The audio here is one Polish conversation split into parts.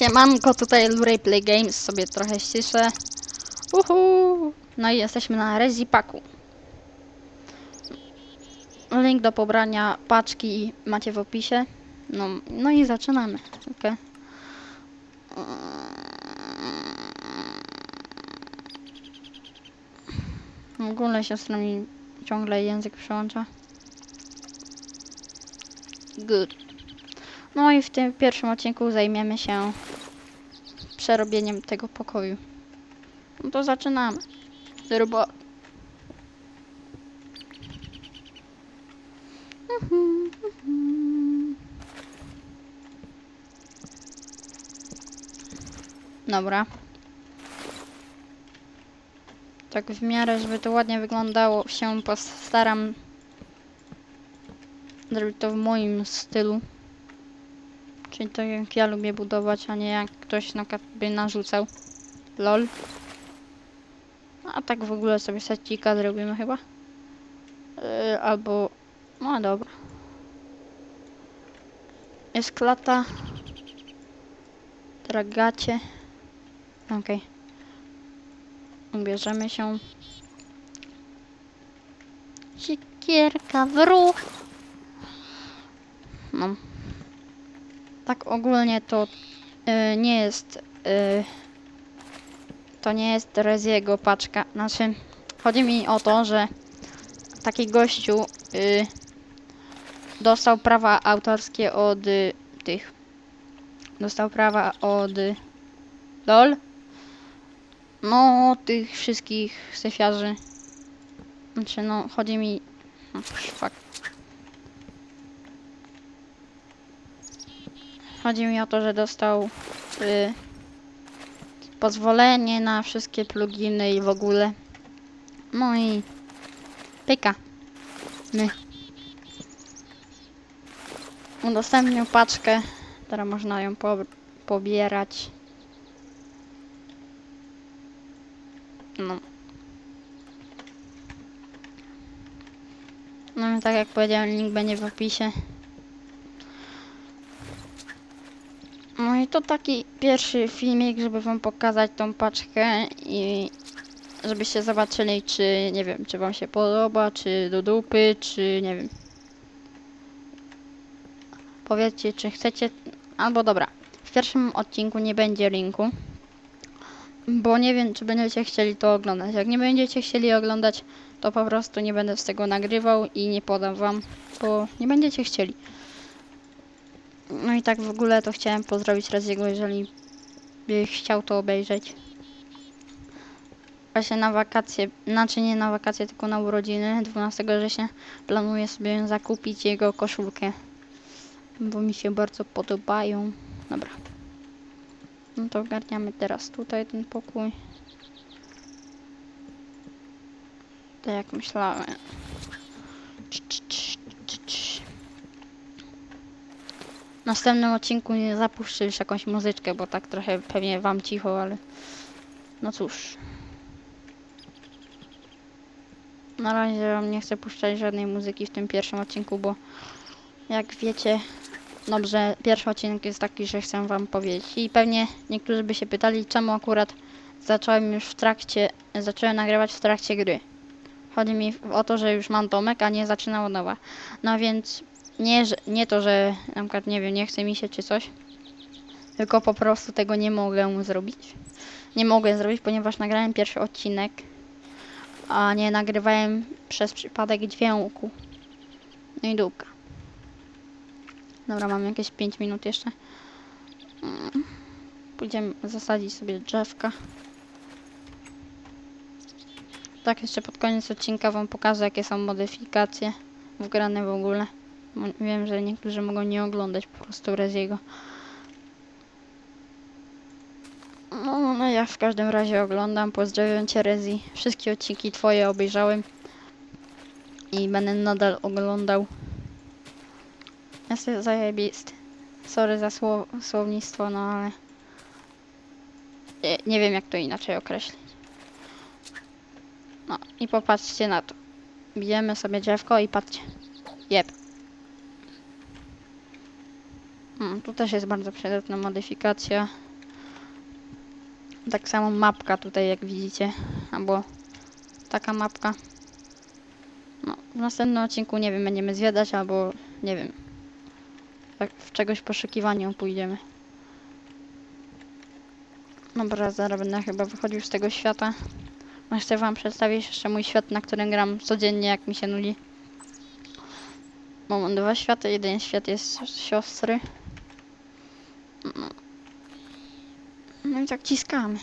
Siemanko, tutaj Luray Play Games, sobie trochę ściszę. Uhu! No i jesteśmy na Rezi Paku. Link do pobrania paczki macie w opisie. No, no i zaczynamy. Okay. W ogóle siostra mi ciągle język przełącza. Good. No i w tym pierwszym odcinku zajmiemy się przerobieniem tego pokoju. No to zaczynamy. Mhm. Dobra. Tak w miarę, żeby to ładnie wyglądało, się postaram zrobić to w moim stylu. Czyli to jak ja lubię budować, a nie jak ktoś na by narzucał. Lol. A tak w ogóle sobie secika zrobimy chyba. Yy, albo... No dobra. Jest klata. Dragacie. Okej. Ubierzemy się. Sikierka w ruch. No. Tak ogólnie to y, nie jest y, to nie jest Reziego paczka. Znaczy, chodzi mi o to, że taki gościu y, dostał prawa autorskie od tych. Dostał prawa od y, LOL. No, tych wszystkich syfiarzy. Znaczy, no, chodzi mi. No, fuck. Chodzi mi o to, że dostał y, pozwolenie na wszystkie pluginy i w ogóle. No i pyka. My. Udostępnił paczkę. Teraz można ją po, pobierać. No. No tak jak powiedziałem, link będzie w opisie. To taki pierwszy filmik, żeby wam pokazać tą paczkę i żebyście zobaczyli, czy nie wiem, czy wam się podoba, czy do dupy, czy nie wiem. Powiedzcie, czy chcecie, albo dobra, w pierwszym odcinku nie będzie linku, bo nie wiem, czy będziecie chcieli to oglądać. Jak nie będziecie chcieli oglądać, to po prostu nie będę z tego nagrywał i nie podam wam, bo nie będziecie chcieli. No i tak w ogóle to chciałem pozdrowić Reziego, jeżeli by chciał to obejrzeć. Właśnie na wakacje, znaczy nie na wakacje, tylko na urodziny 12 września planuję sobie zakupić jego koszulkę. Bo mi się bardzo podobają. Dobra. No to ogarniamy teraz tutaj ten pokój. Tak jak myślałem. Następnym odcinku nie zapuszczę już jakąś muzyczkę, bo tak trochę pewnie wam cicho, ale no cóż. Na razie wam nie chcę puszczać żadnej muzyki w tym pierwszym odcinku, bo jak wiecie, dobrze, pierwszy odcinek jest taki, że chcę wam powiedzieć. I pewnie niektórzy by się pytali, czemu akurat zacząłem już w trakcie, zacząłem nagrywać w trakcie gry. Chodzi mi o to, że już mam domek, a nie zaczynał od nowa. No więc nie, że, nie to, że na przykład nie wiem, nie chce mi się czy coś, tylko po prostu tego nie mogę zrobić. Nie mogę zrobić, ponieważ nagrałem pierwszy odcinek, a nie nagrywałem przez przypadek dźwięku. No i dupka. Dobra, mam jakieś 5 minut jeszcze. Mm. Pójdziemy zasadzić sobie drzewka. Tak, jeszcze pod koniec odcinka wam pokażę, jakie są modyfikacje wgrane w ogóle. Wiem, że niektórzy mogą nie oglądać po prostu Reziego. No, no ja w każdym razie oglądam. Pozdrawiam cię Rezi. Wszystkie odcinki twoje obejrzałem. I będę nadal oglądał. Jest zajebisty. Sorry za słow słownictwo, no ale... Nie, nie wiem jak to inaczej określić. No i popatrzcie na to. Bijemy sobie drzewko i patrzcie. Jeb. Mm, tu też jest bardzo przydatna modyfikacja. Tak samo mapka tutaj, jak widzicie. Albo taka mapka. No, w następnym odcinku, nie wiem, będziemy zwiadać, albo nie wiem. Tak w czegoś poszukiwaniu pójdziemy. Dobra, zaraz będę chyba wychodził z tego świata. No, Chcę wam przedstawić jeszcze mój świat, na którym gram codziennie, jak mi się nudzi. Mam dwa światy, jeden świat jest siostry. No. No i tak ciskamy.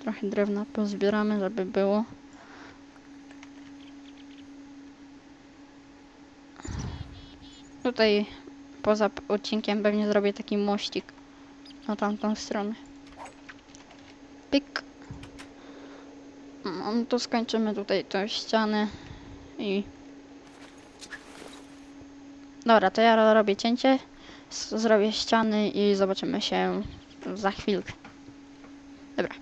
Trochę drewna pozbieramy, żeby było. Tutaj poza odcinkiem pewnie zrobię taki mościk na tamtą stronę. Pyk. No to skończymy tutaj tą ścianę i... Dobra, to ja robię cięcie, zrobię ściany i zobaczymy się za chwilkę. Dobra,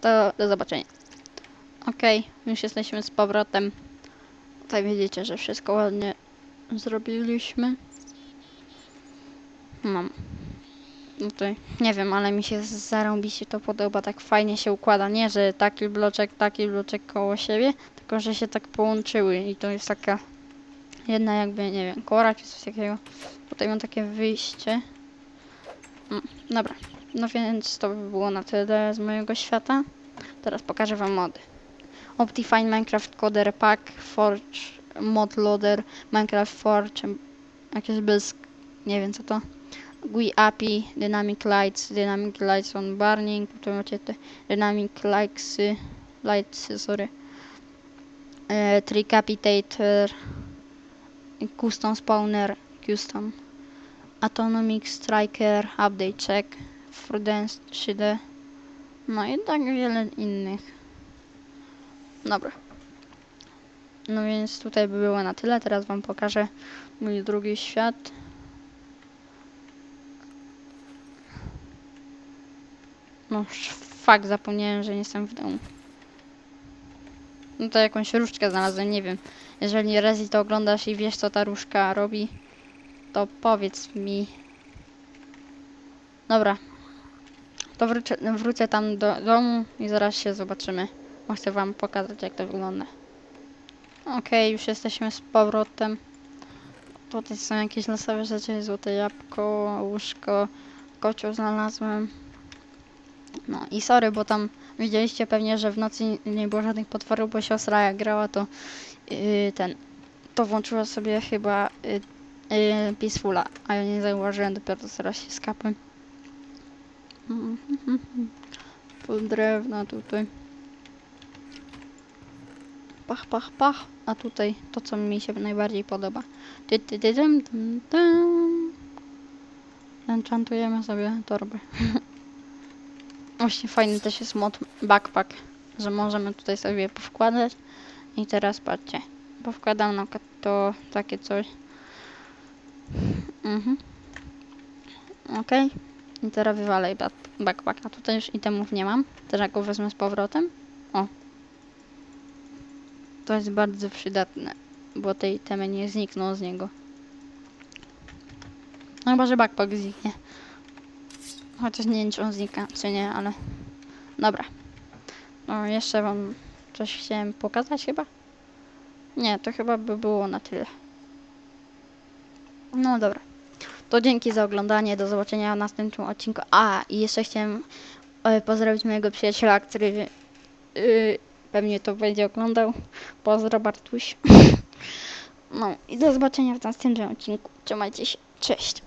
to do zobaczenia. Okej, już jesteśmy z powrotem. Tutaj widzicie, że wszystko ładnie zrobiliśmy. No. Tutaj, nie wiem, ale mi się zarąbiście to podoba, tak fajnie się układa. Nie, że taki bloczek, taki bloczek koło siebie, tylko że się tak połączyły i to jest taka jedna jakby, nie wiem, kora czy coś takiego. Tutaj mam takie wyjście. Mm, dobra, no więc to by było na tyle z mojego świata. Teraz pokażę wam mody. Optifine Minecraft Coder Pack, Forge, Mod Loader, Minecraft Forge, jakieś bez, nie wiem co to. GUI API, Dynamic Lights, Dynamic Lights on Burning, tutaj macie te Dynamic Lightsy, Lightsy, sorry. E, Tricapitator, Custom Spawner, Custom, Autonomic Striker, Update Check, Prudence 3D, no i tak wiele innych. Dobra. No więc tutaj by było na tyle. Teraz wam pokażę mój drugi świat. No fakt, zapomniałem, że nie jestem w domu. No to jakąś różdżkę znalazłem, nie wiem. Jeżeli Rezi to oglądasz i wiesz co ta różdżka robi, to powiedz mi. Dobra. To wrócę, wrócę tam do domu i zaraz się zobaczymy. Bo chcę wam pokazać jak to wygląda. Okej, już jesteśmy z powrotem. Tutaj są jakieś losowe rzeczy, złote jabłko, łóżko, kocioł znalazłem. No i sorry, bo tam widzieliście pewnie, że w nocy nie było żadnych potworów, bo siostra jak grała to yy, ten, to włączyła sobie chyba yy, yy, Peacefula, a ja nie zauważyłem dopiero teraz się skapłem. Pół drewna tutaj. Pach, pach, pach. A tutaj to, co mi się najbardziej podoba. Enchantujemy sobie torby. Właśnie fajny też jest mod backpack, że możemy tutaj sobie powkładać. I teraz patrzcie, powkładam na to takie coś. Mhm. Okej. I teraz wywalę back- backpack. A tutaj już itemów nie mam. Teraz jak go wezmę z powrotem. O. To jest bardzo przydatne, bo te itemy nie znikną z niego. No chyba, że backpack zniknie. Chociaż nie wiem, czy on znika, czy nie, ale... Dobra. No, jeszcze wam coś chciałem pokazać chyba? Nie, to chyba by było na tyle. No dobra. To dzięki za oglądanie, do zobaczenia w następnym odcinku. A, i jeszcze chciałem e, pozdrowić mojego przyjaciela, który y, pewnie to będzie oglądał. Pozdro Bartuś. No i do zobaczenia w następnym odcinku. Trzymajcie się. Cześć.